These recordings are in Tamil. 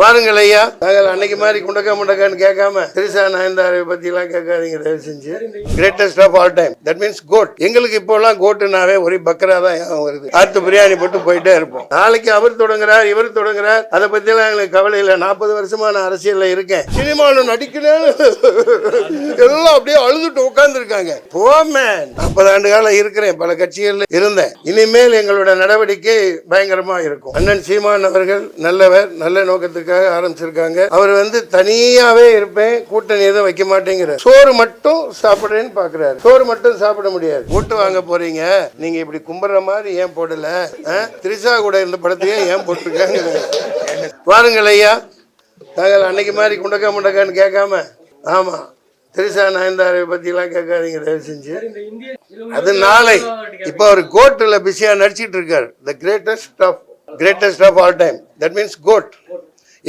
வாருங்கள் ஐயா. நாங்கள் அன்னைக்கு மாதிரி குண்டக்கா முண்டக்கான்னு கேட்காம திரிசா நயன்தாரை பத்தி எல்லாம் கேட்காதீங்க தயவு செஞ்சு greatest of all time that means GOAT எங்களுக்கு இப்போலாம் கோட்டுனாவே ஒரே பக்கரா தான் வருது. ஆத்து பிரியாணி போட்டு போயிட்டே இருப்போம். நாளைக்கு அவர் தொடங்குறார் இவர் தொடங்குறார். அதை பத்தி எல்லாம் எங்களுக்கு கவலை இல்லை. நாற்பது வருஷமா நான் அரசியல்ல இருக்கேன். சினிமாவில் நடிக்கிறேன்னு எல்லாம் அப்படியே அழுதுட்டு உட்கார்ந்து இருக்காங்க போமேன் நாற்பது ஆண்டு காலம் இருக்கிறேன். பல கட்சிகளில் இருந்தேன். இனிமேல் எங்களோட நடவடிக்கை பயங்கரமா இருக்கும். அண்ணன் சீமான் அவர்கள் நல்லவர் நல்ல நோக்கத்துக்கு ஆரம்பிச்சிருக்காங்க அவர் வந்து தனியாவே இருப்பேன் கூட்டணி எதுவும் வைக்க மாட்டேங்கிறார். சோறு மட்டும் சாப்பிடுறேன்னு பாக்குறாரு சோறு மட்டும் சாப்பிட முடியாது. ஓட்டு வாங்க போறீங்க நீங்க இப்படி கும்பிடுற மாதிரி ஏன் போடல? திரிசா திரிஷா கூட இருந்த படத்தையே ஏன் போட்டிருக்காங்க வாருங்கள் ஐயா. நாங்கள் அன்னைக்கு மாதிரி குண்டக்கா முண்டக்கான்னு கேட்காம ஆமா. திரிஷா நயன்தாரை பத்திலாம் கேட்காதீங்க தயவு செஞ்சு. அது நாளை. இப்போ அவர் கோட்டில் பிஸியாக நடிச்சிட்டு இருக்கார். The greatest of greatest of all time that means GOAT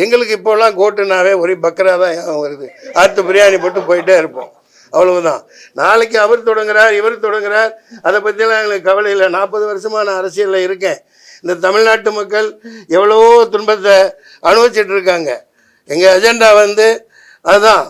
எங்களுக்கு இப்போலாம் கோட்டுனாவே ஒரே பக்கரா தான் வருது. ஆற்று பிரியாணி போட்டு போயிட்டே இருப்போம். அவ்வளவுதான். நாளைக்கு அவர் தொடங்குறார் இவர் தொடங்குறார். அதை பற்றியெல்லாம் எங்களுக்கு கவலை இல்லை. நாற்பது வருஷமாக நான் அரசியலில் இருக்கேன். இந்த தமிழ்நாட்டு மக்கள் எவ்வளவோ துன்பத்தை அனுபவிச்சிட்டு இருக்காங்க. எங்கள் அஜெண்டா வந்து அதுதான்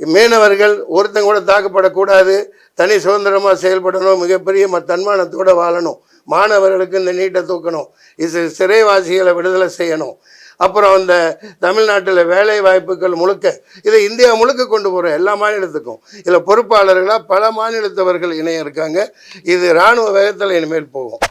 மீனவர்கள் ஒருத்தங்க கூட தாக்கப்படக்கூடாது. தனி சுதந்திரமாக செயல்படணும். மிகப்பெரிய ம தன்மானத்தோடு வாழணும். மாணவர்களுக்கு இந்த நீட்டை தூக்கணும். இது சிறைவாசிகளை விடுதலை செய்யணும். அப்புறம் இந்த தமிழ்நாட்டில் வேலை வாய்ப்புகள் முழுக்க இதை இந்தியா முழுக்க கொண்டு போகிறோம் எல்லா மாநிலத்துக்கும் இதில் பொறுப்பாளர்களாக பல மாநிலத்தவர்கள் இணையம் இருக்காங்க. இது இராணுவ வேகத்தில் இனிமேல் போகும்.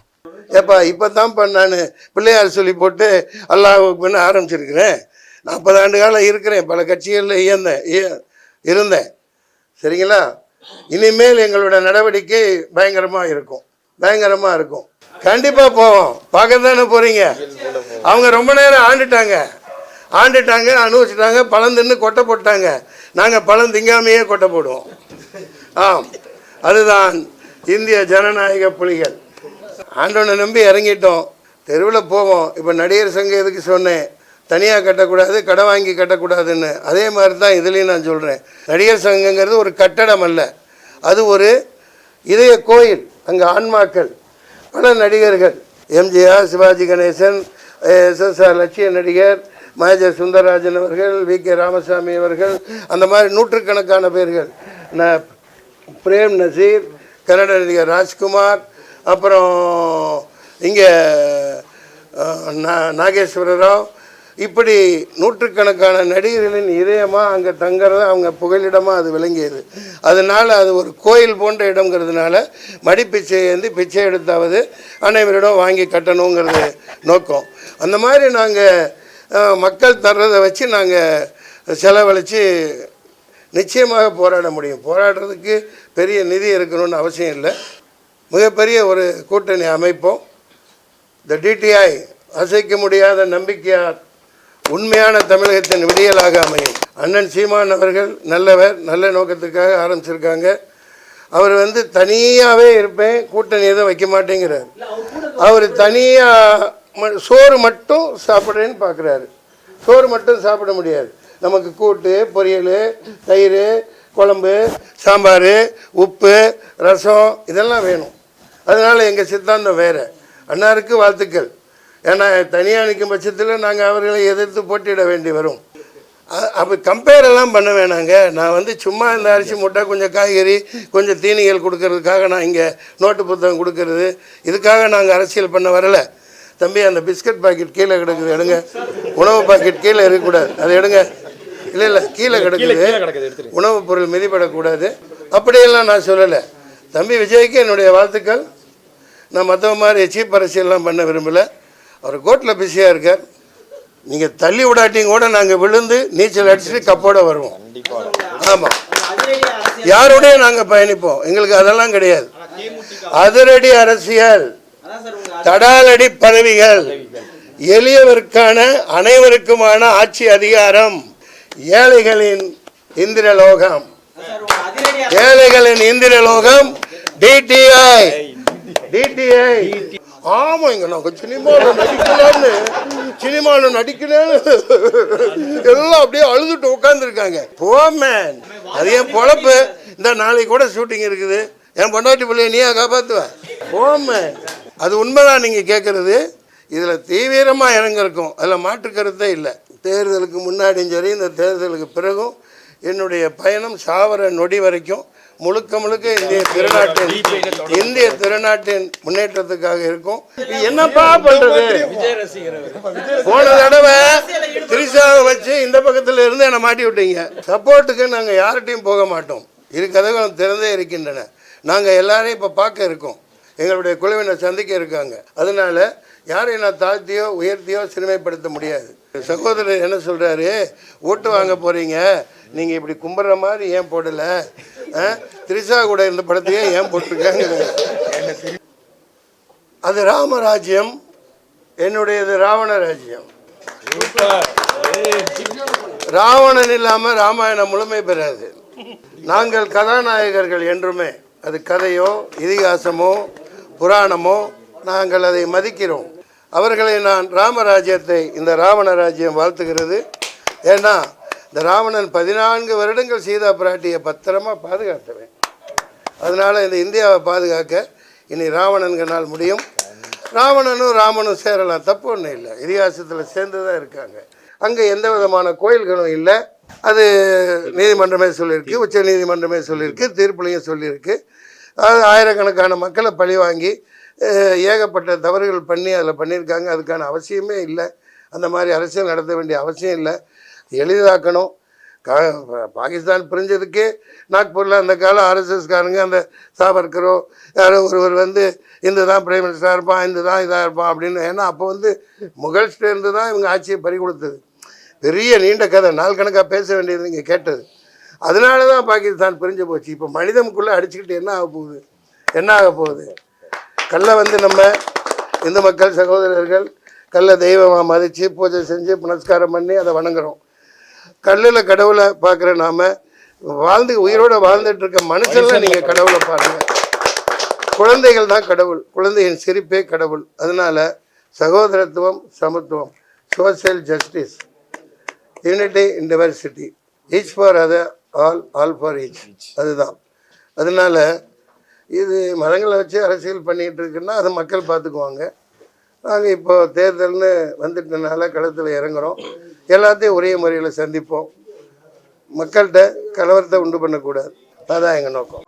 ஏப்பா இப்போ தான் நான் பிள்ளையார் சொல்லி போட்டு அல்லாஹுக்குன்னு ஆரம்பிச்சிருக்கிறேன். நாற்பது ஆண்டு காலம் இருக்கிறேன் பல கட்சிகளில் இயந்தேன் இய- இருந்தேன். சரிங்களா? இனிமேல் எங்களோட நடவடிக்கை பயங்கரமாக இருக்கும் பயங்கரமாக இருக்கும். கண்டிப்பாக போவோம். பார்க்க தானே போகிறீங்க அவங்க ரொம்ப நேரம் ஆண்டுட்டாங்க. ஆண்டுட்டாங்க அனுபவிச்சிட்டாங்க பழந்துன்னு கொட்டை போட்டாங்க. நாங்கள் பழம் திங்காமையே கொட்டை போடுவோம். ஆம் அதுதான் இந்திய ஜனநாயக புலிகள். ஆண்டவனை நம்பி இறங்கிட்டோம். தெருவில் போவோம். இப்போ நடிகர் சங்கம் எதுக்கு சொன்னேன்? தனியாக கட்டக்கூடாது கடை வாங்கி கட்டக்கூடாதுன்னு. அதே மாதிரி தான் இதுலேயும் நான் சொல்கிறேன் நடிகர் சங்கங்கிறது ஒரு கட்டடம் அல்ல. அது ஒரு இதய கோயில். அங்கே ஆன்மாக்கள் பல நடிகர்கள். எம்ஜிஆர் சிவாஜி கணேசன் எஸ்எஸ்ஆர் லட்சிய நடிகர் மேஜர் சுந்தரராஜன் அவர்கள் வி கே ராமசாமி அவர்கள் அந்த மாதிரி நூற்றுக்கணக்கான பேர்கள். ந பிரேம் நசீர் கன்னட நடிகர் ராஜ்குமார் அப்புறம் இங்கே நாகேஸ்வர ராவ் இப்படி நூற்றுக்கணக்கான நடிகர்களின் இதயமாக அங்கே தங்குறது அவங்க புகலிடமாக அது விளங்கியது. அதனால் அது ஒரு கோயில் போன்ற இடங்கிறதுனால மடிப்பிச்சை வந்து பிச்சை எடுத்தாவது அனைவரிடம் வாங்கி கட்டணுங்கிறது நோக்கம். அந்த மாதிரி நாங்கள் மக்கள் தர்றதை வச்சு நாங்கள் செலவழித்து நிச்சயமாக போராட முடியும். போராடுறதுக்கு பெரிய நிதி இருக்கணும்னு அவசியம் இல்லை. மிகப்பெரிய ஒரு கூட்டணி அமைப்போம். இந்த டிடிஐ அசைக்க முடியாத நம்பிக்கையார் உண்மையான தமிழகத்தின் விடியலாக அமையும். அண்ணன் சீமான் அவர்கள் நல்லவர் நல்ல நோக்கத்துக்காக ஆரம்பிச்சிருக்காங்க. அவர் வந்து தனியாகவே இருப்பேன் கூட்டணி எதுவும் வைக்க மாட்டேங்கிறார். அவர் தனியாக சோறு மட்டும் சாப்பிட்றேன்னு பார்க்குறாரு சோறு மட்டும் சாப்பிட முடியாது. நமக்கு கூட்டு பொரியல் தயிர் குழம்பு சாம்பார் உப்பு ரசம் இதெல்லாம் வேணும். அதனால் எங்கள் சித்தாந்தம் வேறு. அண்ணாருக்கு வாழ்த்துக்கள். ஏன்னா தனியாக நிற்கும் பட்சத்தில் நாங்கள் அவர்களை எதிர்த்து போட்டியிட வேண்டி வரும். அப்போ கம்பேர் எல்லாம் பண்ண வேணாங்க. நான் வந்து சும்மா இந்த அரிசி முட்டை கொஞ்சம் காய்கறி கொஞ்சம் தீனிகள் கொடுக்கறதுக்காக நான் இங்கே நோட்டு புத்தகம் கொடுக்கறது. இதுக்காக நாங்கள் அரசியல் பண்ண வரலை. தம்பி அந்த பிஸ்கட் பாக்கெட் கீழே கிடக்குது. எடுங்க. உணவு பாக்கெட் கீழே இருக்கக்கூடாது. அதை எடுங்க. இல்லை இல்லை கீழே கிடக்குது. உணவுப் பொருள் மிதிப்படக்கூடாது. அப்படியெல்லாம் நான் சொல்லலை. தம்பி விஜய்க்கு என்னுடைய வாழ்த்துக்கள். நான் மற்றவ மாதிரி சீப் அரசியல்லாம் பண்ண விரும்பலை. அவர் கோட்டில் பிஸியாக இருக்கார். நீங்கள் தள்ளி விடாட்டியும் கூட நாங்கள் விழுந்து நீச்சல் அடிச்சுட்டு கப்போட வருவோம். ஆமாம் யாரோடய நாங்கள் பயணிப்போம்? எங்களுக்கு அதெல்லாம் கிடையாது. அதிரடி அரசியல் தடாலடி பதவிகள். எளியவருக்கான அனைவருக்குமான ஆட்சி அதிகாரம் ஏழைகளின் இந்திரலோகம். ஏழைகளின் இந்திரலோகம் டிடிஐ டிடிஐ ஆமாங்க நாங்கள் சினிமாவில் நடிக்கலாம்னு சினிமாவில் நடிக்கலன்னு எல்லாம் அப்படியே அழுதுட்டு உட்காந்துருக்காங்க போமேன் அது என் பொழப்பு. இந்த நாளைக்கு கூட ஷூட்டிங் இருக்குது. என் பொண்டாட்டி பிள்ளைய நீயா காப்பாற்றுவ போமேன் அது உண்மைதான் நீங்கள் கேட்குறது இதில் தீவிரமாக இறங்கிருக்கும் அதில் மாற்று கருத்தே இல்லை. தேர்தலுக்கு முன்னாடியும் சரி இந்த தேர்தலுக்கு பிறகும் என்னுடைய பயணம் சாவர நொடி வரைக்கும் முழுக்க முழுக்க இந்திய திருநாட்டின் இந்திய திருநாட்டின் முன்னேற்றத்துக்காக இருக்கும். என்னப்பா பண்றது? போன தடவை திரிசாவை வச்சு இந்த பக்கத்துல இருந்து என்னை மாட்டி விட்டீங்க. சப்போர்ட்டுக்கு நாங்கள் யார்கிட்டையும் போக மாட்டோம். இரு கதவுகளும் திறந்தே இருக்கின்றன. நாங்கள் எல்லாரையும் இப்போ பார்க்க இருக்கோம். எங்களுடைய குழுவினர் சந்திக்க இருக்காங்க. அதனால யாரையும் நான் தாழ்த்தியோ உயர்த்தியோ சிறுமைப்படுத்த முடியாது. சகோதரர் என்ன சொல்கிறாரு ஓட்டு வாங்க போகிறீங்க நீங்கள் இப்படி கும்பிட்ற மாதிரி ஏன் போடலை? ஆ? கூட இருந்த படத்தையே ஏன் போட்டிருக்காங்க அது ராமராஜ்யம். என்னுடையது ராவண ராஜ்யம். ராவணன் இல்லாமல் ராமாயணம் முழுமை பெறாது. நாங்கள் கதாநாயகர்கள் என்றுமே அது கதையோ இதிகாசமோ புராணமோ நாங்கள் அதை மதிக்கிறோம். அவர்களை நான் ராமராஜ்யத்தை இந்த ராவண ராஜ்யம் வாழ்த்துகிறது. ஏன்னா இந்த ராவணன் பதினான்கு வருடங்கள் சீதா பிராட்டியை பத்திரமா பாதுகாத்தவன். அதனால் இந்த இந்தியாவை பாதுகாக்க இனி ராவணன்கனால் முடியும். ராவணனும் ராமனும் சேரலாம் தப்பு ஒன்றும் இல்லை. இதிகாசத்தில் சேர்ந்து தான் இருக்காங்க. அங்கே எந்த விதமான கோயில்களும் இல்லை. அது நீதிமன்றமே சொல்லியிருக்கு உச்ச நீதிமன்றமே சொல்லியிருக்கு தீர்ப்புலையும் சொல்லியிருக்கு. அது ஆயிரக்கணக்கான மக்களை பழி வாங்கி ஏகப்பட்ட தவறுகள் பண்ணி அதில் பண்ணியிருக்காங்க. அதுக்கான அவசியமே இல்லை. அந்த மாதிரி அரசியல் நடத்த வேண்டிய அவசியம் இல்லை. எளிதாக்கணும். கா பாகிஸ்தான் பிரிஞ்சதுக்கே நாக்பூரில் அந்த காலம் ஆர்எஸ்எஸ்காரங்க அந்த சாவர்கரோ யாரோ ஒருவர் வந்து இந்த தான் பிரைம் மினிஸ்டராக இருப்பான் இந்த தான் இதாக இருப்பான் அப்படின்னு. ஏன்னா அப்போ வந்து முகல்ஸ்டேருந்து தான் இவங்க ஆட்சியை பறி கொடுத்தது. பெரிய நீண்ட கதை. நாள் கணக்காக பேச வேண்டியது நீங்கள் கேட்டது. அதனால தான் பாகிஸ்தான் பிரிஞ்சு போச்சு. இப்போ மனிதனுக்குள்ளே அடிச்சுக்கிட்டு என்ன ஆக போகுது? என்ன ஆக போகுது? கல்லை வந்து நம்ம இந்து மக்கள் சகோதரர்கள் கல்லை தெய்வமாக மதித்து பூஜை செஞ்சு புனஸ்காரம் பண்ணி அதை வணங்குறோம். கல்லில் கடவுளை பார்க்குற நாம வாழ்ந்து உயிரோட வாழ்ந்துட்டு இருக்க மனுஷன்ல நீங்கள் கடவுளை பாருங்க. குழந்தைகள் தான் கடவுள். குழந்தையின் சிரிப்பே கடவுள். அதனால சகோதரத்துவம் சமத்துவம் social justice unity in diversity each for other all all for each அதுதான். அதனால இது மதங்களை வச்சு அரசியல் பண்ணிகிட்டு இருக்குன்னா அதை மக்கள் பார்த்துக்குவாங்க. நாங்கள் இப்போ தேர்தல்னு வந்துட்டனால களத்தில் இறங்குறோம். எல்லாத்தையும் ஒரே முறையில் சந்திப்போம். மக்கள்கிட்ட கலவரத்தை உண்டு பண்ணக்கூடாது. அதான் எங்கள் நோக்கம்.